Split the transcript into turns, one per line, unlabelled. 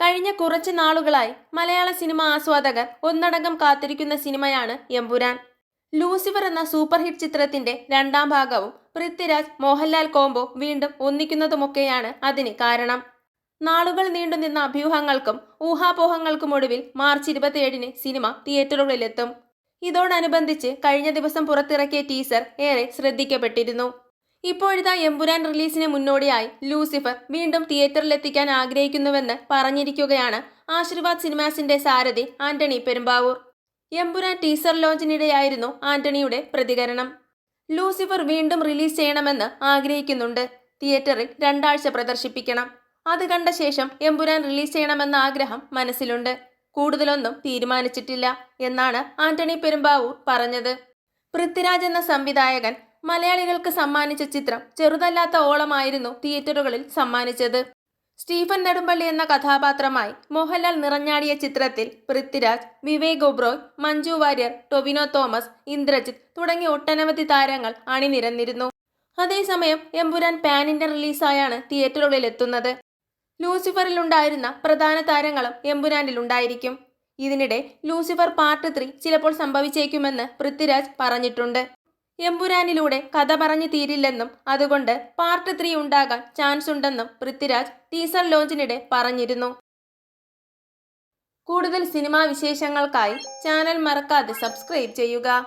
കഴിഞ്ഞ കുറച്ച് നാളുകളായി മലയാള സിനിമ ആസ്വാദകർ ഒന്നടങ്കം കാത്തിരിക്കുന്ന സിനിമയാണ് എമ്പുരാൻ ലൂസിഫർ എന്ന സൂപ്പർ ഹിറ്റ് ചിത്രത്തിന്റെ രണ്ടാം ഭാഗവും പൃഥ്വിരാജ് മോഹൻലാൽ കോംബോ വീണ്ടും ഒന്നിക്കുന്നതുമൊക്കെയാണ് അതിന് കാരണം നാളുകൾ നീണ്ടുനിന്ന അഭ്യൂഹങ്ങൾക്കും ഊഹാപോഹങ്ങൾക്കും ഒടുവിൽ മാർച്ച് ഇരുപത്തിയേഴിന് സിനിമ തിയേറ്ററുകളിലെത്തും ഇതോടനുബന്ധിച്ച് കഴിഞ്ഞ ദിവസം പുറത്തിറക്കിയ ടീസർ ഏറെ ശ്രദ്ധിക്കപ്പെട്ടിരുന്നു ഇപ്പോഴത്തെ എമ്പുരാൻ റിലീസിന് മുന്നോടിയായി ലൂസിഫർ വീണ്ടും തിയേറ്ററിലെത്തിക്കാൻ ആഗ്രഹിക്കുന്നുവെന്ന് പറഞ്ഞിരിക്കുകയാണ് ആശീർവാദ് സിനിമാസിന്റെ സാരഥി ആന്റണി പെരുമ്പാവൂർ എമ്പുരാൻ ടീസർ ലോഞ്ചിനിടെയായിരുന്നു ആന്റണിയുടെ പ്രതികരണം ലൂസിഫർ വീണ്ടും റിലീസ് ചെയ്യണമെന്ന് ആഗ്രഹിക്കുന്നുണ്ട് തിയേറ്ററിൽ രണ്ടാഴ്ച പ്രദർശിപ്പിക്കണം അത് കണ്ട ശേഷം എമ്പുരാൻ റിലീസ് ചെയ്യണമെന്ന ആഗ്രഹം മനസ്സിലുണ്ട് കൂടുതലൊന്നും തീരുമാനിച്ചിട്ടില്ല എന്നാണ് ആന്റണി പെരുമ്പാവൂർ പറഞ്ഞത് പൃഥ്വിരാജ് എന്ന സംവിധായകൻ മലയാളികൾക്ക് സമ്മാനിച്ച ചിത്രം ചെറുതല്ലാത്ത ഓളമായിരുന്നു തിയേറ്ററുകളിൽ സമ്മാനിച്ചത് സ്റ്റീഫൻ നെടുമ്പള്ളി എന്ന കഥാപാത്രമായി മോഹൻലാൽ നിറഞ്ഞാടിയ ചിത്രത്തിൽ പൃഥ്വിരാജ് വിവേക് ഒബ്രോയ് മഞ്ജു വാര്യർ ടൊവിനോ തോമസ് ഇന്ദ്രജിത്ത് തുടങ്ങിയ ഒട്ടനവധി താരങ്ങൾ അണിനിരന്നിരുന്നു അതേസമയം എമ്പുരാൻ പാനിന്റെ റിലീസായാണ് തിയേറ്ററുകളിൽ എത്തുന്നത് ലൂസിഫറിൽ ഉണ്ടായിരുന്ന പ്രധാന താരങ്ങളും ഉണ്ടായിരിക്കും ഇതിനിടെ ലൂസിഫർ പാർട്ട് ത്രീ ചിലപ്പോൾ സംഭവിച്ചേക്കുമെന്ന് പൃഥ്വിരാജ് പറഞ്ഞിട്ടുണ്ട് എമ്പുരാനിലൂടെ കഥ പറഞ്ഞു തീരില്ലെന്നും അതുകൊണ്ട് പാർട്ട് ത്രീ ഉണ്ടാകാൻ ചാൻസ് ഉണ്ടെന്നും പൃഥ്വിരാജ് ടീസർ ലോഞ്ചിനിടെ പറഞ്ഞിരുന്നു
കൂടുതൽ സിനിമാ വിശേഷങ്ങൾക്കായി ചാനൽ മറക്കാതെ സബ്സ്ക്രൈബ് ചെയ്യുക